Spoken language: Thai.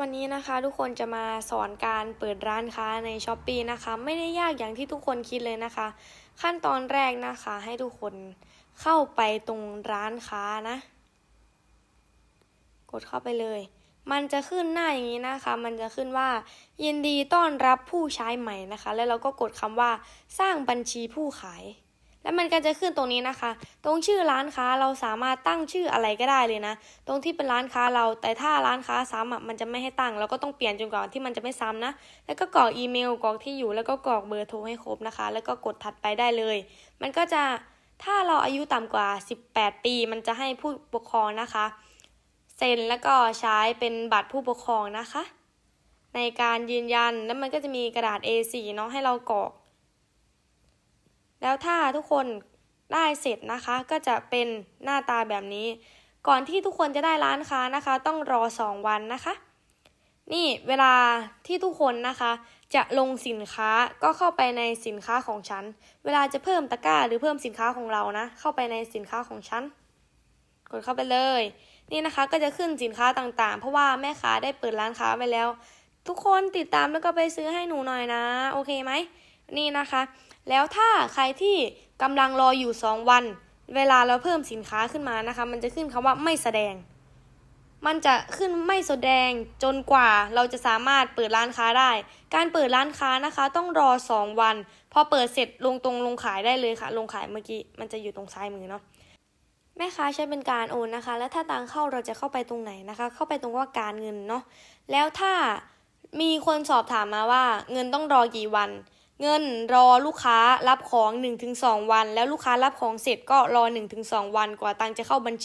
วันนี้นะคะทุกคนจะมาสอนการเปิดร้านค้าใน s h อ p e e นะคะ ไม่ได้ยากอย่างที่ทุกคนคิดเลยนะคะ ขั้นตอนแรกนะคะให้ทุกคนเข้าไปตรงร้านค้านะ กดเข้าไปเลย มันจะขึ้นหน้าอย่างนี้นะคะ มันจะขึ้นว่า ยินดีต้อนรับผู้ใช้ใหม่นะคะ แล้วเราก็กดคำว่าสร้างบัญชีผู้ขาย แล้วมันก็จะขึ้นตรงนี้นะคะ ตรงชื่อร้านค้าเราสามารถตั้งชื่ออะไรก็ได้เลยนะ ตรงที่เป็นร้านค้าเรา แต่ถ้าร้านค้าซ้ำอะมันจะไม่ให้ตั้ง เราก็ต้องเปลี่ยนจนกว่าที่มันจะไม่ซ้ำนะ แล้วก็กรอกอีเมลกรอกที่อยู่แล้วก็กรอกเบอร์โทรให้ครบนะคะ แล้วก็กดถัดไปได้เลย มันก็จะถ้าเราอายุต่ำกว่า 18 ปี มันจะให้ผู้ปกครองนะคะ เซ็นแล้วก็ใช้เป็นบัตรผู้ปกครองนะคะ ในการยืนยันแล้วมันก็จะมีกระดาษ A4 เนาะให้เรากรอก แล้วถ้าทุกคนได้เสร็จนะคะ ก็จะเป็นหน้าตาแบบนี้ ก่อนที่ทุกคนจะได้ร้านค้านะคะ ต้องรอ 2 วันนะคะ นี่เวลาที่ทุกคนนะคะ จะลงสินค้าก็เข้าไปในสินค้าของฉัน เวลาจะเพิ่มตะกร้าหรือเพิ่มสินค้าของเรานะ เข้าไปในสินค้าของฉันกดเข้าไปเลย นี่นะคะก็จะขึ้นสินค้าต่างๆ เพราะว่าแม่ค้าได้เปิดร้านค้าไปแล้ว ทุกคนติดตามแล้วก็ไปซื้อให้หนูหน่อยนะ โอเคไหม นี่นะคะ แล้วถ้าใครที่กำลังรออยู่ 2 วัน เวลาเราเพิ่มสินค้าขึ้นมานะคะ มันจะขึ้นคำว่าไม่แสดง มันจะขึ้นไม่แสดงจนกว่าเราจะสามารถเปิดร้านค้าได้ การเปิดร้านค้านะคะ ต้องรอ 2 วัน พอเปิดเสร็จลงตรงลงขายได้เลยค่ะ ลงขายเมื่อกี้มันจะอยู่ตรงซ้ายมือเนาะแม่ค้าใช้เป็นการโอนนะคะ แล้วถ้าตังเข้าเราจะเข้าไปตรงไหนนะคะ เข้าไปตรงว่าการเงินเนาะแล้วถ้ามีคนสอบถามมาว่าเงินต้องรอกี่วัน เงินรอลูกค้ารับของ 1-2 วัน แล้วลูกค้ารับของเสร็จก็รอ 1-2 วันกว่าตังจะเข้าบัญชี